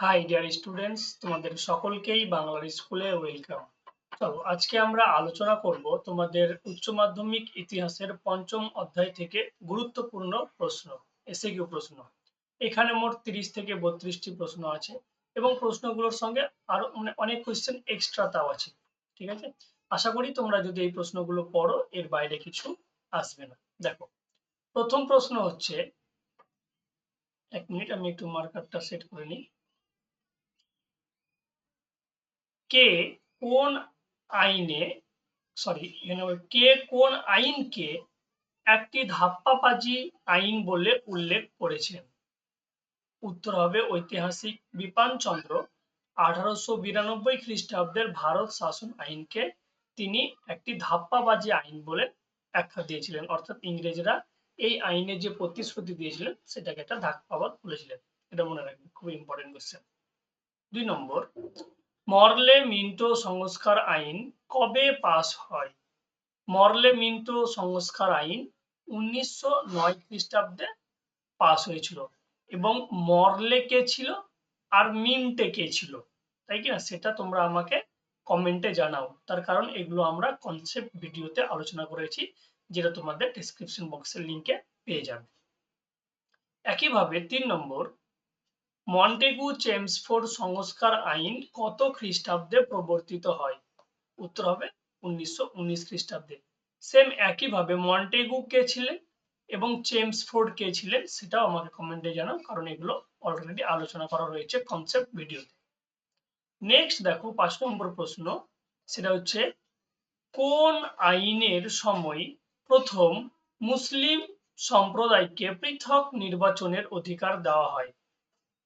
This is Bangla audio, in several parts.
হাই ডিয়ার স্টুডেন্টস তোমাদের সকলকেই বাংলার স্কুলে ওয়েলকাম চলো, আজকে আমরা আলোচনা করব তোমাদের উচ্চ মাধ্যমিক ইতিহাসের পঞ্চম অধ্যায় থেকে গুরুত্বপূর্ণ প্রশ্ন এসে কিউ প্রশ্ন। এখানে মোট তিরিশ থেকে বত্রিশটি প্রশ্ন আছে এবং প্রশ্নগুলোর সঙ্গে আরও মানে অনেক কোয়েশ্চেন এক্সট্রা তাও আছে, ঠিক আছে? আশা করি তোমরা যদি এই প্রশ্নগুলো পড়ো, এর বাইরে কিছু আসবে না। দেখো, প্রথম প্রশ্ন হচ্ছে, এক মিনিট, আমি একটু মার্কারটা সেট করে নিই। কে কোন আইনে সরি কে কোন আইনকে একটি ধাপ্পাবাজি আইন বলে উল্লেখ করেছেন উত্তর হবে ঐতিহাসিক বিপান চন্দ্র। আঠারোশো বিরানব্বই খ্রিস্টাব্দের ভারত শাসন আইনকে তিনি একটি ধাপ্পাবাজি আইন বলে ব্যাখ্যা দিয়েছিলেন। অর্থাৎ ইংরেজরা এই আইনে যে প্রতিশ্রুতি দিয়েছিলেন, সেটাকে একটা ধাপ্পাবাদ বলেছিলেন। এটা মনে রাখবেন খুব ইম্পর্টেন্ট কোয়েশ্চেন দুই নম্বর মরলে মিন্টো সংস্কার আইন কবে পাস হয়? মরলে মিন্টো সংস্কার আইন উনিশশো নয় খ্রিস্টাব্দে পাস হয়েছিল। এবং মরলে কে ছিল? আর মিন্টে কে ছিল? তাই কি না সেটা তোমরা আমাকে কমেন্টে জানাও। তার কারণ এগুলো আমরা কনসেপ্ট ভিডিওতে আলোচনা করেছি, যেটা তোমাদের ডিসক্রিপশন বক্সের লিঙ্কে পেয়ে যাবে। একইভাবে তিন নম্বর মন্টেগু চেমসফোর্ড সংস্কার আইন কত খ্রিস্টাব্দে প্রবর্তিত হয়? উত্তর হবে উনিশশো উনিশ খ্রিস্টাব্দে। সেম একইভাবে মন্টেগু কে ছিলেন এবং চেমসফোর্ড কে ছিলেন সেটাও আমাকে কমেন্টে জানাও, কারণ এগুলো অলরেডি আলোচনা করা রয়েছে কনসেপ্ট ভিডিওতে নেক্সট দেখো, পাঁচ নম্বর প্রশ্ন, সেটা হচ্ছে, কোন আইনের সময় প্রথম মুসলিম সম্প্রদায়কে পৃথক নির্বাচনের অধিকার দেওয়া হয়?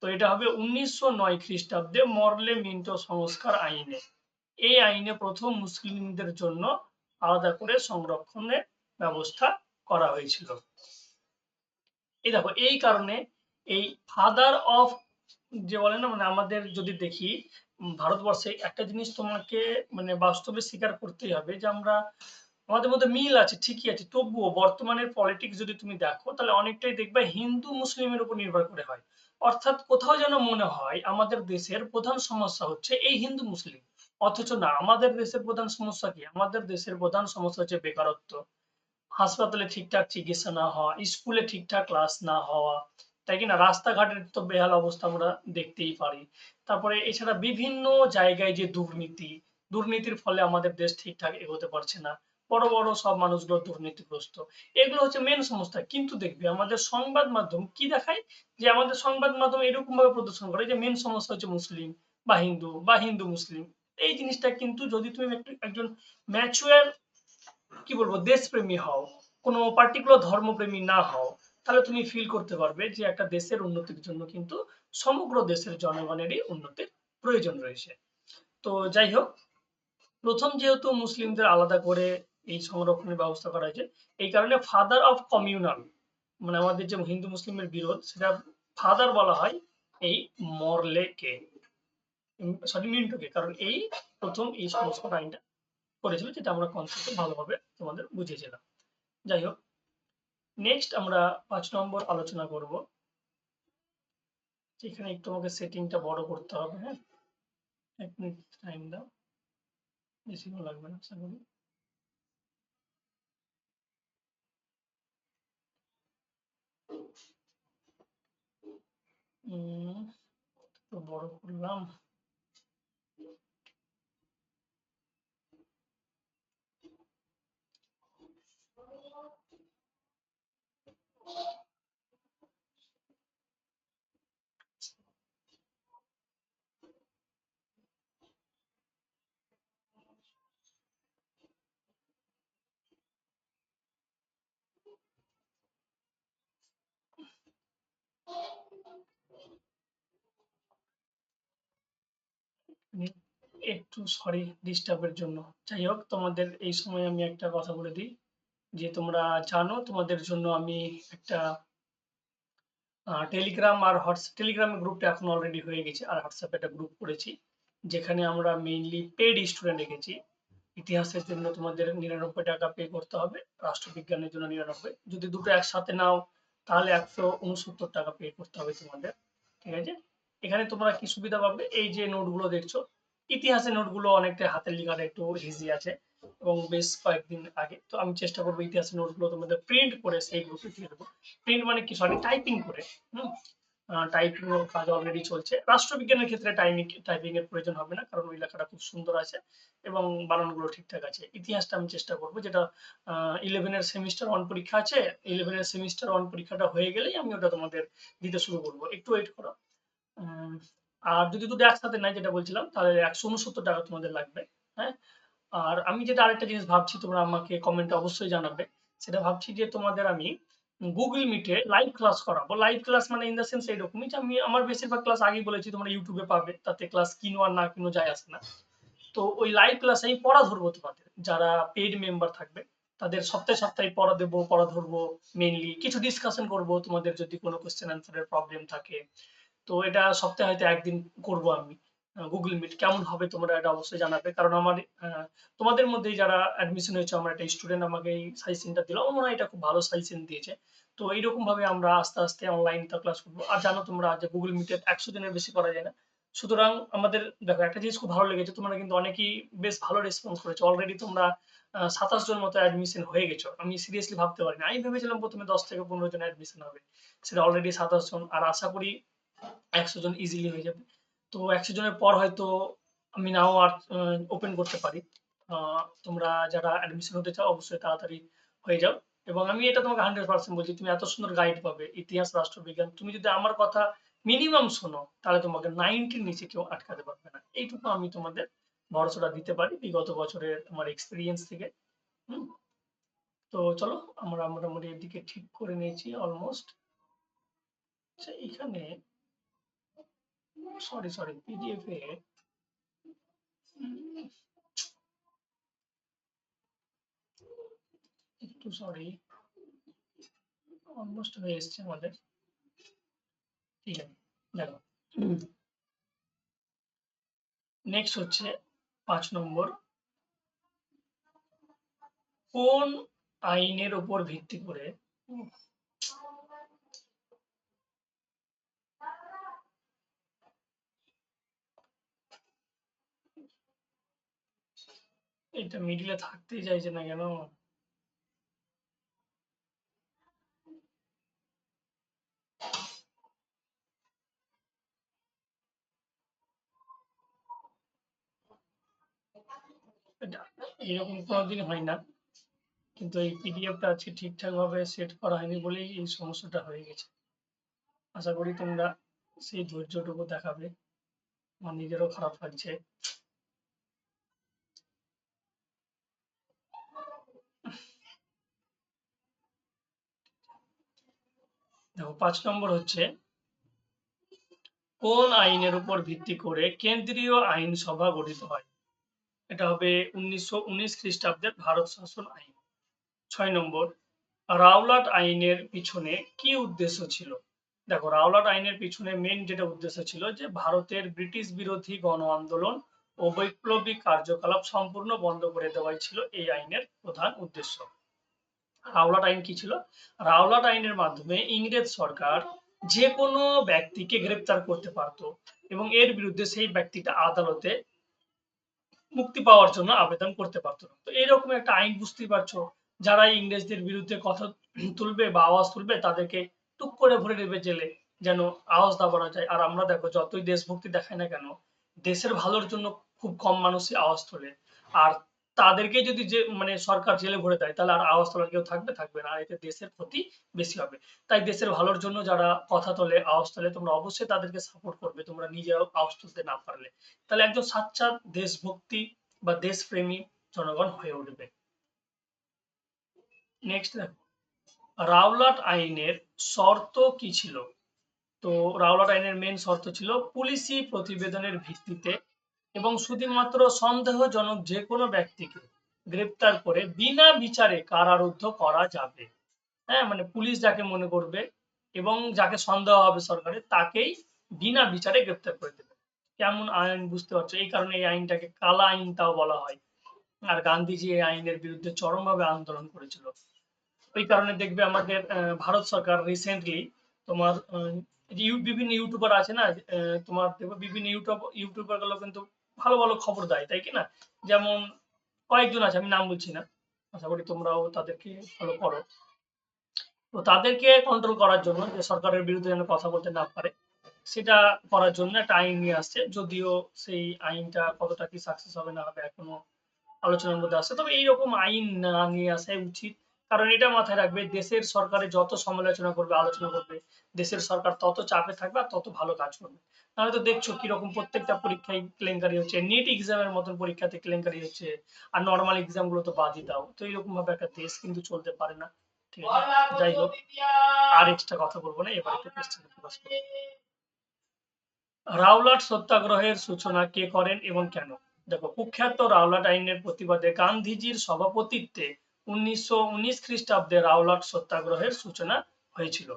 তো এটা হবে উনিশশো নয় খ্রিস্টাব্দে মরলে মিন্টো সংস্কার আইনে। এই আইনে প্রথম মুসলিমদের জন্য আলাদা করে সংরক্ষণের ব্যবস্থা করা হয়েছিল। এই দেখো, এই কারণে এই ফাদার অফ যে বলে না মানে আমাদের যদি দেখি ভারতবর্ষে একটা জিনিস তোমাকে মানে বাস্তবে স্বীকার করতেই হবে যে আমরা আমাদের মধ্যে মিল আছে, ঠিকই আছে। তবুও বর্তমানের পলিটিক্স যদি তুমি দেখো, তাহলে অনেকটাই দেখবে হিন্দু মুসলিমের উপর নির্ভর করে হয়। অর্থাৎ কোথাও যেন মনে হয় আমাদের দেশের প্রধান সমস্যা হচ্ছে এই হিন্দু মুসলিম। অথচ না, আমাদের দেশের প্রধান সমস্যা কি? আমাদের দেশের প্রধান সমস্যা হচ্ছে বেকারত্ব। হাসপাতালে ঠিকঠাক চিকিৎসা না হওয়া, স্কুলে ঠিকঠাক ক্লাস না হওয়া, তাই কিনা রাস্তাঘাটের তো বেহাল অবস্থা আমরা দেখতেই পারি। তারপরে এছাড়া বিভিন্ন জায়গায় যে দুর্নীতি, দুর্নীতির ফলে আমাদের দেশ ঠিকঠাক এগোতে পারছে না। বড় বড় সব মানুষগুলো দুর্নীতিগ্রস্ত। এগুলো হচ্ছে মেন সমস্যা। কিন্তু দেখবে আমাদের সংবাদ মাধ্যম কি দেখায়? যে আমাদের সংবাদ মাধ্যম এরকম ভাবে প্রদর্শন করে যে মেন সমস্যা হচ্ছে মুসলিম বা হিন্দু বা হিন্দু মুসলিম। এই জিনিসটা কিন্তু যদি তুমি একজন ম্যাচুয়ার কি বলব, দেশপ্রেমী হও, কোনো পার্টিকুলার ধর্মপ্রেমী না হও, তাহলে তুমি ফিল করতে পারবে যে একটা দেশের উন্নতির জন্য কিন্তু সমগ্র দেশের জনগণেরই উন্নতির প্রয়োজন রয়েছে। তো যাই হোক, প্রথম যেহেতু মুসলিমদের আলাদা করে এই সংরক্ষণের ব্যবস্থা করা হয়েছে। এই কারণে ফাদার অফ কমিউনাল মানে আমাদের যে হিন্দু মুসলিমের বিরোধ, সেটা ফাদার বলা হয় এই মরলেকে সরি মিন্টুকে, কারণ এই প্রথম এই সংস্কার আইনটা করেছিল যেটা আমরা কনসেপ্টে ভালোভাবে তোমাদের বুঝিয়েছিলাম যাই হোক নেক্সট আমরা পাঁচ নম্বর আলোচনা করব। এখানে একটু আমাকে সেটিংটা বড় করতে হবে হ্যাঁ? এক মিনিট টাইম দাও। বেশিক্ষণ লাগবে না, আশা করি। তো বড় করলাম। একটু সরি ডিস্টার্বের জন্য। যাই হোক, তোমাদের এই সময় আমি একটা কথা বলে দিই। যে তোমরা জানো, তোমাদের জন্য আমি একটা টেলিগ্রাম আর হোয়াটসঅ্যাপ টেলিগ্রাম গ্রুপটা এখন অলরেডি হয়ে গেছে। আর হোয়াটসঅ্যাপে একটা গ্রুপ করেছি, যেখানে আমরা মেইনলি পেড স্টুডেন্ট রেখেছি ইতিহাসের জন্য তোমাদের নিরানব্বই টাকা পে করতে হবে, রাষ্ট্রবিজ্ঞানের জন্য নিরানব্বই। যদি দুটো একসাথে নাও, তাহলে একশো উনসত্তর টাকা পে করতে হবে তোমাদের। ঠিক আছে? এখানে তোমরা কি সুবিধা পাবে? এই যে নোটগুলো দেখছ, ইতিহাসের নোটগুলো অনেকটা হাতের লেখাটা একটু ইজি আছে এবং বেশ কয়েকদিন আগে। তো আমি চেষ্টা করব ইতিহাসের নোটগুলো তোমাদের প্রিন্ট করে সেই গ্রুপে দিয়ে দেবো। প্রিন্ট মানে কি? সরি টাইপিং করে, হুম? টাইপিং কাজ অলরেডি চলছে। রাষ্ট্রবিজ্ঞানের ক্ষেত্রে টাইমিং টাইপিং এর প্রয়োজন হবে না, কারণ ওই লেখাটা খুব সুন্দর আছে এবং বানানগুলো ঠিকঠাক আছে। ইতিহাসটা আমি চেষ্টা করব, যেটা ইলেভেনের সেমিস্টার ওয়ান পরীক্ষা আছে ইলেভেনের সেমিস্টার ওয়ান পরীক্ষাটা হয়ে গেলেই আমি ওটা তোমাদের দিতে শুরু করব। একটু ওয়েট করো। আর যদি দুটো একসাথে নাই যেটা বলছিলাম, তাহলে একশো উনসত্তর টাকা তোমাদের লাগবে হ্যাঁ? আর আমি যেটা আরেকটা জিনিস ভাবছি, তোমরা আমাকে কমেন্টে অবশ্যই জানাবে। সেটা ভাবছি যে তোমাদের আমি গুগল মিটে লাইভ ক্লাস করাবো। লাইভ ক্লাস মানে ইন দ্য সেন্স এইরকমই যে আমি আমার বেশিরভাগ ক্লাস আগেই বলেছি, তোমরা ইউটিউবে পাবে। তাতে ক্লাস কিনো আর না কিনো যায় আসে না। তো ওই লাইভ ক্লাসে আমি পড়া ধরবো তোমাদের। যারা পেইড মেম্বার থাকবে, তাদের সপ্তাহে সপ্তাহে পড়া দেবো, পড়া ধরবো মেইনলি কিছু ডিসকাশন করব তোমাদের যদি কোনো কোয়েশ্চেন অ্যান্সারের প্রবলেম থাকে। তো এটা সপ্তাহে হয়তো একদিন করব আমি। গুগল মিট কেমন হবে তোমরা এটা অবশ্যই জানাবে। কারণ আমার তোমাদের মধ্যেই যারা অ্যাডমিশন হয়েছে, আমার একটা স্টুডেন্ট আমাকে এই সাজেশনটা দিল। আমার মনে হয় এটা খুব ভালো সাজেশন দিয়েছে। তো এইরকম ভাবে আমরা আস্তে আস্তে অনলাইন ক্লাস করব। আর জানো তোমরা যে গুগল মিটে একশো দিনের বেশি করা যায় না। সুতরাং আমাদের, দেখো একটা জিনিস খুব ভালো লেগেছে, তোমরা কিন্তু অনেকেই বেশ ভালো রেসপন্স করেছ। অলরেডি তোমরা সাতাশ জন মতো অ্যাডমিশন হয়ে গেছো। আমি সিরিয়াসলি ভাবতে পারিনি। আমি ভেবেছিলাম প্রথমে দশ থেকে পনেরো জন অ্যাডমিশন হবে। সেটা অলরেডি সাতাশ জন। আর আশা করি একশো জন ইজিলি হয়ে যাবে। তো একশো জনের পর হয়তো আমি নাও আর ওপেন করতে পারি। তোমরা যারা অ্যাডমিশন হতে চাও, অবশ্যই তাড়াতাড়ি হয়ে যাও। এবং আমি এটা তোমাকে হান্ড্রেড পার্সেন্ট বলছি, তুমি এত সুন্দর গাইড পাবে, ইতিহাস, রাষ্ট্রবিজ্ঞান। তুমি যদি আমার কথা মিনিমাম শোনো, তাহলে তোমাকে নাইনটির নিচে কেউ আটকাতে পারবে না। এইটুকু আমি তোমাদের ভরসাটা দিতে পারি বিগত বছরের আমার এক্সপিরিয়েন্স থেকে। তো চলো, আমরা মোটামুটি এদিকে ঠিক করে নিয়েছি অলমোস্ট আচ্ছা এখানে সরি সরি পিডিএফ এ একটু সরি অলমোস্ট হয়ে এসছে আমাদের। ঠিক আছে, দেখো। নেক্সট হচ্ছে পাঁচ নম্বর। কোন আইনের উপর ভিত্তি করে এটা মিডিলে থাকতেই চাইছে না কেন? এরকম কোনোদিন হয় না। কিন্তু এই পিডিএফটা আজকে ঠিকঠাক ভাবে সেট করা হয়নি বলেই এই সমস্যাটা হয়ে গেছে। আশা করি তোমরা সেই ধৈর্যটুকু দেখাবে। আমার নিজেরও খারাপ লাগছে। দেখো, পাঁচ নম্বর হচ্ছে, কোন আইনের উপর ভিত্তি করে কেন্দ্রীয় আইনসভা গঠিত হয়? এটা হবে উনিশশো উনিশ খ্রিস্টাব্দের ভারত শাসন আইন। ছয় নম্বর, রাওলাট আইনের পিছনে কি উদ্দেশ্য ছিল? দেখো, রাওলাট আইনের পিছনে মেন যেটা উদ্দেশ্য ছিল যে ভারতের ব্রিটিশ বিরোধী গণ আন্দোলন ও বৈপ্লবিক কার্যকলাপ সম্পূর্ণ বন্ধ করে দেওয়াই ছিল এই আইনের প্রধান উদ্দেশ্য। রাওলাট আইন কি ছিল? রাওলাট আইনের মাধ্যমে ইংরেজ সরকার যে কোনো ব্যক্তিকে গ্রেপ্তার করতে পারতো এবং এর বিরুদ্ধে সেই ব্যক্তিটা আদালতে মুক্তি পাওয়ার জন্য আবেদন করতে পারতো। না তো এরকম একটা আইন বুঝতেই পারছ, যারা ইংরেজদের বিরুদ্ধে কথা তুলবে বা আওয়াজ তুলবে, তাদেরকে টুক করে ভরে দেবে জেলে, যেন আওয়াজ দাবানো যায়। আর আমরা দেখো, যতই দেশভক্তি দেখায় না কেন, দেশের ভালোর জন্য খুব কম মানুষই আওয়াজ তোলে। আর তাদেরকে যদি যে মানে সরকার জেলে ভরে দেয়, তাহলে আর আওয়াজ তোলার কেউ থাকবে থাকবে না। এতে দেশের ক্ষতি বেশি হবে। তাই দেশের ভালোর জন্য যারা কথা তোলে, আওয়াজ তোলে, তোমরা অবশ্যই তাদেরকে সাপোর্ট করবে। তোমরা নিজেরাও আওয়াজ তুলতে না পারলে। তাহলে একজন সাচ্চা দেশভক্তি বা দেশপ্রেমী জনগণ হয়ে উঠবে। নেক্সট দেখো। রাওলাট আইনের শর্ত কি ছিল? তো রাওলাট আইনের মেন শর্ত ছিল, পুলিশি প্রতিবেদনের ভিত্তিতে এবং শুধুমাত্র সন্দেহজনক যে কোনো ব্যক্তিকে গ্রেপ্তার করে বিনা বিচারে কারারুদ্ধ করা যাবে। হ্যাঁ মানে পুলিশ যাকে মনে করবে এবং যাকে সন্দেহ হবে সরকারের, তাকেই বিনা বিচারে গ্রেপ্তার করে দেবে। কেমন আইন বুঝতে পারছ? এই কারণে এই আইনটাকে কালা আইন তাও বলা হয়। আর গান্ধীজি এই আইনের বিরুদ্ধে চরমভাবে আন্দোলন করেছিল। ওই কারণে দেখবে আমাদের ভারত সরকার রিসেন্টলি তোমার বিভিন্ন ইউটিউবার আছে না তোমার দেখবে বিভিন্ন ইউটিউব ইউটিউবারগুলো কিন্তু ভালো ভালো খবর দেয়, তাই কি না? যেমন কয়েকজন আছে, আমি নাম বলছি না, আশা করি তোমরাও তাদেরকে ফলো করো। তো তাদেরকে কন্ট্রোল করার জন্য, যে সরকারের বিরুদ্ধে যেন কথা বলতে না পারে, সেটা করার জন্য একটা আইন নিয়ে আসছে, যদিও সেই আইনটা কতটা কি সাকসেস হবে না হবে এখনও আলোচনার মধ্যে আসছে তবে এইরকম আইন না নিয়ে আসাই উচিত, কারণ এটা মাথায় রাখবে, দেশের সরকারে যত সমালোচনা করবে, আলোচনা করবে দেশের সরকার তত চাপে থাকবে আর তত ভালো কাজ করবে। নাহলে তো দেখছ কীরকম প্রত্যেকটা পরীক্ষায় কেলেঙ্কারি হচ্ছে নিট এক্সামের মতন পরীক্ষাতে কেলেঙ্কারি হচ্ছে, আর নর্মাল এক্সামগুলো তো বাদই দাও। তো এরকম ভাবে একটা দেশ কিন্তু চলতে পারে না। ঠিক আছে, যাই হোক, আর এক্সট্রা কথা বলব না, এবার একটু কোশ্চেন ফোকাস করব। রাওলাট সত্যাগ্রহের সূচনা কে করেন এবং কেন? দেখো, কুখ্যাত রাওলাট আইনের প্রতিবাদে গান্ধীজির সভাপতিত্বে উনিশশো উনিশ খ্রিস্টাব্দে রাওলাট সত্যাগ্রহের সূচনা হয়েছিল।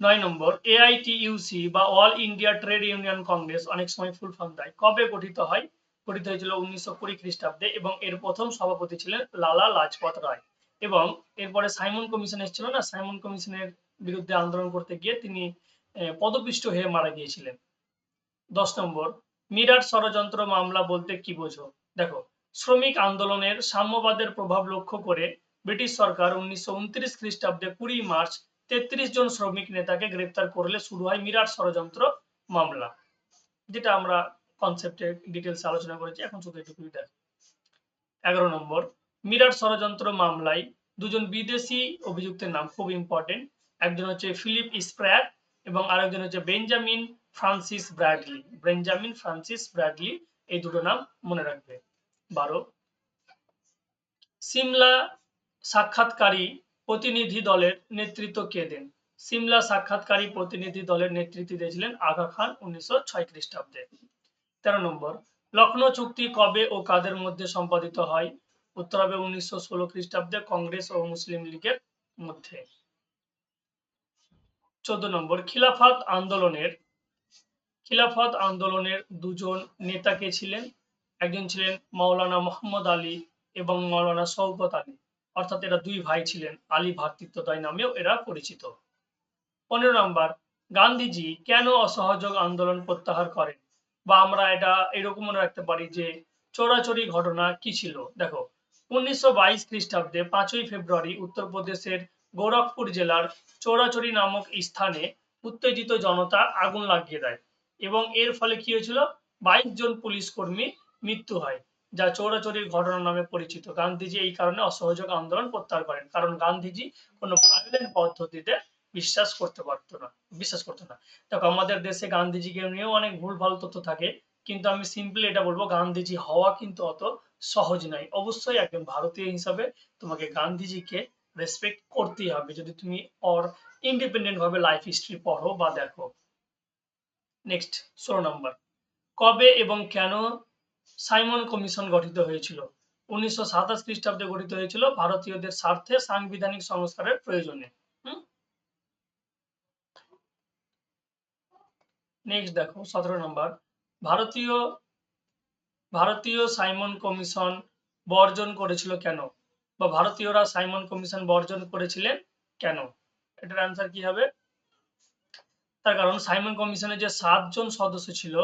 নয় নম্বর এআইটিইউসি বা All India Trade Union Congress অনেক সময় ফুল ফর্ম দেয়। কবে গঠিত হয়? গঠিত হয়েছিল উনিশশো কুড়ি খ্রিস্টাব্দে এবং এর প্রথম সভাপতি ছিলেন লালা লাজপত রায়। এবং এরপরে সাইমন কমিশন এসেছিল না? সাইমন কমিশনের বিরুদ্ধে আন্দোলন করতে গিয়ে তিনি পদপিষ্ট হয়ে মারা গিয়েছিলেন। দশ নম্বর, মিরাট ষড়যন্ত্র মামলা বলতে কি বোঝো? দেখো, শ্রমিক আন্দোলনের সাম্যবাদের প্রভাব লক্ষ্য করে ব্রিটিশ সরকার উনিশশো উনত্রিশ খ্রিস্টাব্দে কুড়ি মার্চ তেত্রিশ জন শ্রমিক নেতাকে গ্রেপ্তার করলে শুরু হয় মিরাট ষড়যন্ত্র মামলা, যেটা আমরা কনসেপ্টে ডিটেলস আলোচনা করেছি। এখন শুধু এটুকুই দেখ। এগারো নম্বর, মিরাট ষড়যন্ত্র মামলায় দুজন বিদেশি অভিযুক্তের নাম খুব ইম্পর্টেন্ট একজন হচ্ছে ফিলিপ স্প্র্যাট এবং আরেকজন হচ্ছে Benjamin Francis Bradley. Benjamin Francis Bradley এই দুটো নাম মনে রাখবে। বারো, সিমলা সাক্ষাৎকারী প্রতিনিধি দলের নেতৃত্ব কে দেন? সিমলা সাক্ষাৎকারী প্রতিনিধি দলের নেতৃত্ব দিয়েছিলেন আগা খান উনিশশো ছয় খ্রিস্টাব্দে। তেরো নম্বর, লখনৌ চুক্তি কবে ও কাদের মধ্যে সম্পাদিত হয়? উত্তর হবে উনিশশো ষোলো খ্রিস্টাব্দে কংগ্রেস ও মুসলিম লীগের মধ্যে। চোদ্দ নম্বর, খিলাফত আন্দোলনের খিলাফত আন্দোলনের দুজন নেতা কে ছিলেন? একজন ছিলেন মাওলানা মোহাম্মদ আলী এবং মাওলানা শওকত আলী। অর্থাৎ এরা দুই ভাই ছিলেন, আলী ভ্রাতৃত্বদয় নামেও এরা পরিচিত। পনেরো নম্বর, গান্ধীজি কেন অসহযোগ আন্দোলন প্রত্যাহার করেন? বা আমরা এটা এরকম মনে রাখতে পারি যে চোরাচুরি ঘটনা কি ছিল? দেখো, উনিশশো বাইশ খ্রিস্টাব্দে পাঁচই ফেব্রুয়ারি উত্তরপ্রদেশের গোরখপুর জেলার চোরাচুরি নামক স্থানে উত্তেজিত জনতা আগুন লাগিয়ে দেয় এবং এর ফলে কি হয়েছিল? বাইশ জন পুলিশ কর্মী মৃত্যু হয়। যা চৌরাচুরির ঘটনা নামে পরিচিত। গান্ধীজি এই কারণে অসহযোগ আন্দোলন প্রত্যাহার করেন। কারণ গান্ধীজি কোনো ভায়োলেন্ট পদ্ধতিতে বিশ্বাস করতে পারতো না, বিশ্বাস করতো না। দেখো, আমাদের দেশে গান্ধীজিকে নিয়েও অনেক ভুলভাল তথ্য থাকে, কিন্তু আমি সিম্পলি এটা বলব, গান্ধীজি হওয়া কিন্তু অত সহজ নয়। অবশ্যই একজন ভারতীয় হিসাবে তোমাকে গান্ধীজিকে রেসপেক্ট করতেই হবে। যদি তুমি অর ইন্ডিপেন্ডেন্ট ভাবে লাইফ হিস্ট্রি পড়ো বা দেখো। নেক্সট ষোলো নম্বর কবে এবং কেন সাইমন কমিশন গঠিত হয়েছিল। উনিশশো সাতাশ খ্রিস্টাব্দে গঠিত হয়েছিল ভারতীয়দের স্বার্থে সাংবিধানিক সংস্কারের প্রয়োজনে। নেক্সট দেখো, সতেরো নম্বর। ভারতীয় ভারতীয় সাইমন কমিশন বর্জন করেছিল কেন? বা ভারতীয়রা সাইমন কমিশন বর্জন করেছিলেন কেন? এটার অ্যান্সার কি হবে? তার কারণ সাইমন কমিশনে যে সাতজন সদস্য ছিল,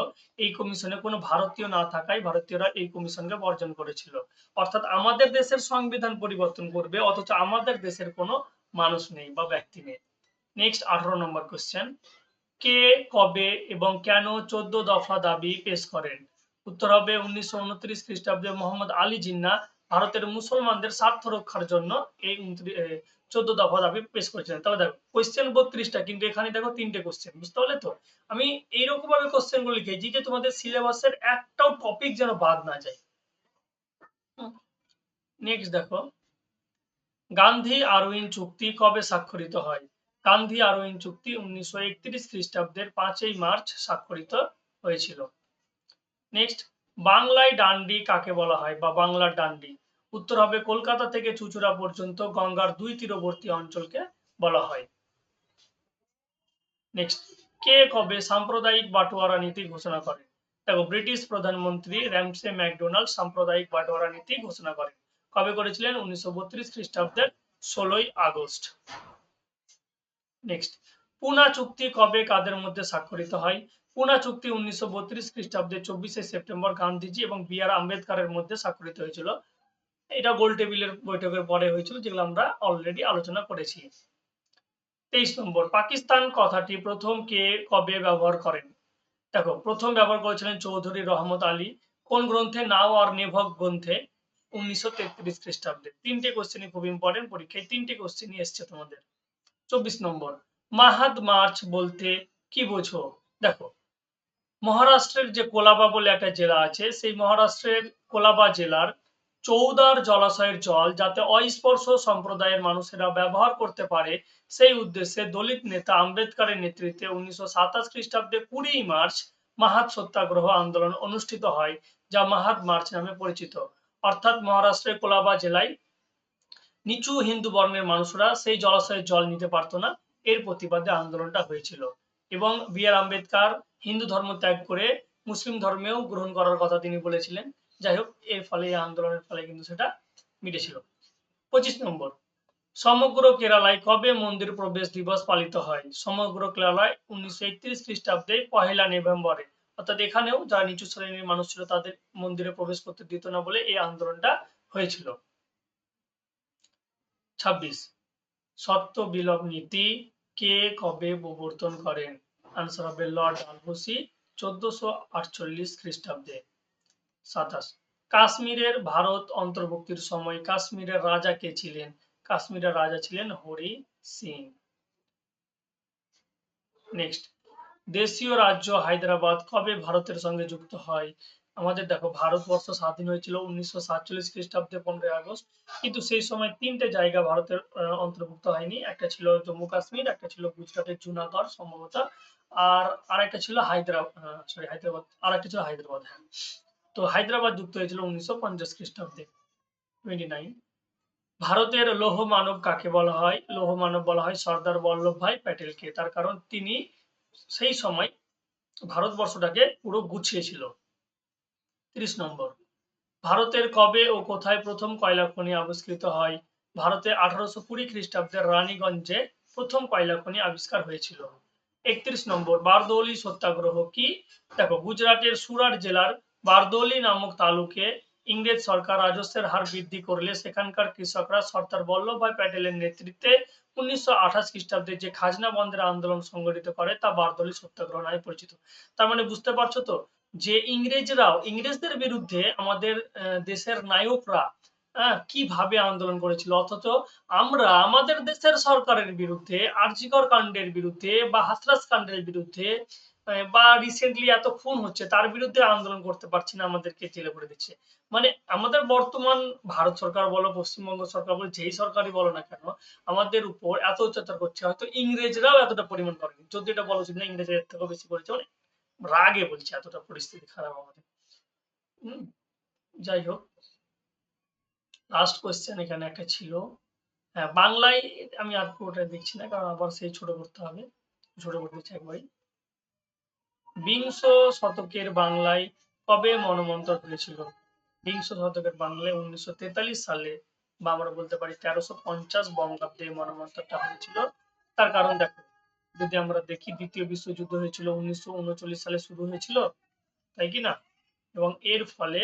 এই কমিশনে কোনো ভারতীয় না থাকায় ভারতীয়রা এই কমিশনকে বর্জন করেছিল। অর্থাৎ আমাদের দেশের সংবিধান পরিবর্তন করবে, অথচ আমাদের দেশের কোনো মানুষ নেই বা ব্যক্তি নেই। নেক্সট আঠারো নম্বর কোশ্চেন কে, কবে এবং কেন চোদ্দ দফা দাবি পেশ করেন? উত্তর হবে উনিশশো উনত্রিশ খ্রিস্টাব্দে মোহাম্মদ আলী জিন্না, ভারতের মুসলমানদের স্বার্থ রক্ষার জন্য এই চোদ্দ দফা দাবি পেশ করেছিলেন। তবে দেখো কোয়েশ্চেন বত্রিশটা কিন্তু এখানে দেখো তিনটে কোশ্চেন বুঝতে পারলে তো? আমি এইরকম ভাবে কোশ্চেনগুলো লিখেছি যে তোমাদের সিলেবাসের একটাও টপিক যেন বাদ না যায়। নেক্সট দেখো গান্ধী আরউইন চুক্তি কবে স্বাক্ষরিত হয়? গান্ধী আরউইন চুক্তি উনিশশো একত্রিশ খ্রিস্টাব্দের পাঁচই মার্চ স্বাক্ষরিত হয়েছিল। নেক্সট বাংলায় ডান্ডি কাকে বলা হয় বা বাংলার ডান্ডি? উত্তর হবে কলকাতা থেকে চুচুড়া পর্যন্ত গঙ্গার দুই তীরবর্তী অঞ্চলকে বলা হয়। নেক্সট কে কবে সাম্প্রদায়িক বাটোয়ারা নীতি ঘোষণা করে? দেখো, ব্রিটিশ প্রধানমন্ত্রী র্যামসে ম্যাকডোনাল্ড সাম্প্রদায়িক বাটোয়ারা নীতি ঘোষণা করেন কবে করেছিলেন? উনিশশো বত্রিশ খ্রিস্টাব্দের ষোলোই আগস্ট। নেক্সট পুনা চুক্তি কবে কাদের মধ্যে স্বাক্ষরিত হয়? পুনা চুক্তি উনিশশো বত্রিশ খ্রিস্টাব্দে চব্বিশে সেপ্টেম্বর গান্ধীজি এবং বি আর আম্বেদকারের মধ্যে স্বাক্ষরিত হয়েছিল। এটা গোল টেবিলের বৈঠকের পরে হয়েছিল, যেগুলো আমরা অলরেডি আলোচনা করেছি। তেইশ নম্বর, পাকিস্তান কথাটি প্রথম কে কবে ব্যবহার করেন? দেখো, প্রথম ব্যবহার করেছিলেন চৌধুরী রহমত আলী। কোন গ্রন্থে? নাও আর নেভক গ্রন্থে, উনিশশো তেত্রিশ খ্রিস্টাব্দে। তিনটে কোশ্চেনই খুব ইম্পর্টেন্ট পরীক্ষায়, তিনটে কোশ্চেনই এসছে তোমাদের। চব্বিশ নম্বর মাহাদ মার্চ বলতে কি বোঝো? দেখো, মহারাষ্ট্রের যে কোলাবা বলে একটা জেলা আছে, সেই মহারাষ্ট্রের কোলাবা জেলার চৌদার জলাশয়ের জল যাতে অস্পর্শ সম্প্রদায়ের মানুষেরা ব্যবহার করতে পারে, সেই উদ্দেশ্যে দলিত নেতা আম্বেদকরের নেতৃত্বে উনিশশো সাতাশ খ্রিস্টাব্দে কুড়ি মার্চ মাহাত সত্যাগ্রহ আন্দোলন অনুষ্ঠিত হয়, যা মাহাত মার্চ নামে পরিচিত। অর্থাৎ মহারাষ্ট্রের কোলাবা জেলায় নিচু হিন্দু বর্ণের মানুষরা সেই জলাশয়ের জল নিতে পারতো না, এর প্রতিবাদে আন্দোলনটা হয়েছিল। এবং বি আর আম্বেদকর হিন্দু ধর্ম ত্যাগ করে মুসলিম ধর্মেও গ্রহণ করার কথা তিনি বলেছিলেন। যাই হোক, এর ফলে, এই আন্দোলনের ফলে কিন্তু সেটা মিটেছিল। পঁচিশ নম্বর, সমগ্র কেরালায় কবে মন্দির প্রবেশ দিবস পালিত হয়? সমগ্র কেরালায় উনিশশো একত্রিশ খ্রিস্টাব্দে পহেলা নভেম্বরে। অর্থাৎ এখানেও যারা নিচু শ্রেণির মানুষ ছিল, তাদের মন্দিরে প্রবেশ করতে দিত না বলে এই আন্দোলনটা হয়েছিল। ছাব্বিশ সত্য বিলোপ নীতি কে কবে প্রবর্তন করেন? আনসার হবে লর্ড ডালহৌসি চোদ্দশো আটচল্লিশ খ্রিস্টাব্দে। সাতাশ। কাশ্মীরের ভারত অন্তর্ভুক্তির সময় কাশ্মীরের রাজা কে ছিলেন? কাশ্মীরের রাজা ছিলেন হরি সিং। নেক্সট দেশীয় রাজ্য হায়দ্রাবাদ কবে ভারতের সঙ্গে যুক্ত হয়? আমাদের দেখো, ভারতবর্ষ স্বাধীন হয়েছিল উনিশশো সাতচল্লিশ খ্রিস্টাব্দে পনেরোই আগস্ট। কিন্তু সেই সময় তিনটে জায়গা ভারতের অন্তর্ভুক্ত হয়নি। একটা ছিল জম্মু কাশ্মীর, একটা ছিল গুজরাটের জুনাগড় সম্ভবত। আর আরেকটা ছিল হায়দ্রাবাদ সরি হায়দ্রাবাদ আর একটা ছিল হায়দ্রাবাদ হ্যাঁ। তো হায়দ্রাবাদ যুক্ত হয়েছিল উনিশশো পঞ্চাশ খ্রিস্টাব্দে টোয়েন্টি নাইন ভারতের লৌহ মানব কাকে বলা হয়? লৌহ মানব বলা হয় সর্দার বল্লভভাই প্যাটেলকে। তার কারণ তিনি সেই সময় ভারতবর্ষটাকে পুরো গুছিয়েছিল। তিরিশ নম্বর। ভারতের কবে ও কোথায় প্রথম কয়লা খনি আবিষ্কৃত হয়? ভারতে আঠারোশো কুড়ি খ্রিস্টাব্দের রানীগঞ্জে প্রথম কয়লা খনি আবিষ্কার হয়েছিল। একত্রিশ নম্বর। বারদৌলি সত্যাগ্রহ কি? দেখো, গুজরাটের সুরাট জেলার বারদৌলি নামক তালুকে ইংরেজ সরকার রাজস্বের হার বৃদ্ধি করলে সেখানকার কৃষকরা সর্দার বল্লভভাই প্যাটেলের নেতৃত্বে উনিশশো আঠাশ খ্রিস্টাব্দে যে খাজনা বন্ধের আন্দোলন সংগঠিত করে, তা সত্যাগ্রহ নামে পরিচিত। তার মানে বুঝতে পারছ তো যে ইংরেজরাও, ইংরেজদের বিরুদ্ধে আমাদের দেশের নায়করা কীভাবে আন্দোলন করেছিল? অথচ আমরা আমাদের দেশের সরকারের বিরুদ্ধে, আর্জিকর কাণ্ডের বিরুদ্ধে বা হাসরাস কাণ্ডের বিরুদ্ধে বা রিসেন্টলি এত খুন হচ্ছে, তার বিরুদ্ধে আন্দোলন করতে পারছি না আমাদেরকে জেলে করে দিচ্ছে। মানে আমাদের বর্তমান ভারত সরকার বলো, পশ্চিমবঙ্গ সরকার বলো, যেই সরকারই বলো না কেন, আমাদের উপর এত অত্যাচার করছে। হয়তো ইংরেজরাও এতটা পরিমাণ করেনি যদি এটা বলো না, ইংরেজের থেকেও বেশি করেছে। মানে রাগে বলছে এতটা পরিস্থিতি খারাপ আমাদের। যাই হোক। লাস্ট কোয়েশ্চেন এখানে একটা ছিল। হ্যাঁ বাংলায় আমি আর পুরোটা দেখছি না, কারণ আবার সেই ছোট করতে হবে। ছোট করতে দিচ্ছি একবারই। বিংশ শতকের বাংলায় কবে মনমন্তর হয়েছিল বিংশ শতকের বাংলায় উনিশশো সালে বা আমরা বলতে পারি তেরোশো পঞ্চাশ বঙ্গাব্দে মনমন্তরটা হয়েছিল। তার কারণ দেখো, যদি আমরা দেখি দ্বিতীয় বিশ্বযুদ্ধ হয়েছিল উনিশশো সালে শুরু হয়েছিল, তাই কি না? এবং এর ফলে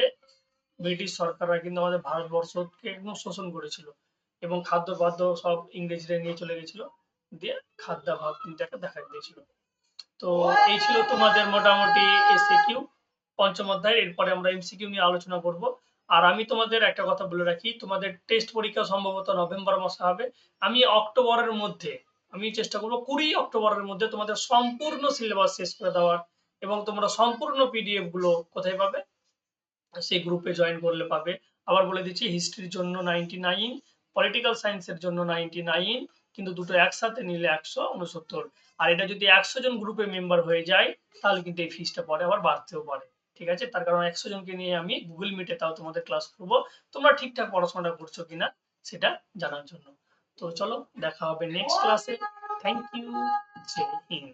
ব্রিটিশ সরকাররা কিন্তু আমাদের ভারতবর্ষকে একদম শোষণ করেছিল এবং খাদ্য বাদ্য সব ইংরেজরা নিয়ে চলে গেছিল, দিয়ে খাদ্যাভাব কিন্তু একটা দেখা দিয়েছিল। তো এই ছিল তোমাদের মোটামুটি এসিকিউ পঞ্চম অধ্যায় এরপরে আমরা এমসিকিউ নিয়ে আলোচনা করব। আর আমি তোমাদের একটা কথা বলে রাখি, তোমাদের টেস্ট পরীক্ষা সম্ভবত নভেম্বর মাসে হবে। আমি অক্টোবরের মধ্যে, আমি চেষ্টা করব কুড়ি অক্টোবরের মধ্যে তোমাদের সম্পূর্ণ সিলেবাস শেষ করে দেওয়ার এবং তোমরা সম্পূর্ণ পিডিএফগুলো কোথায় পাবে, সেই গ্রুপে জয়েন করলে পাবে। আবার বলে দিচ্ছি হিস্ট্রির জন্য নাইনটি নাইন পলিটিক্যাল সায়েন্সের জন্য নাইনটি নাইন কিন্তু দুটো একসাথে নিলে একশো উনসত্তর। আর এটা যদি একশো জন গ্রুপে মেম্বার হয়ে যায়, তাহলে কিন্তু এই ফিজটা পরে আবার বাড়তেও পারে। ঠিক আছে? তার কারণ একশো জনকে নিয়ে আমি গুগল মিটে তাও তোমাদের ক্লাস করব। তোমরা ঠিকঠাক পড়াশোনাটা করছ কিনা সেটা জানার জন্য। তো চলো, দেখা হবে নেক্সট ক্লাসে থ্যাংক ইউ জয় হিন্দ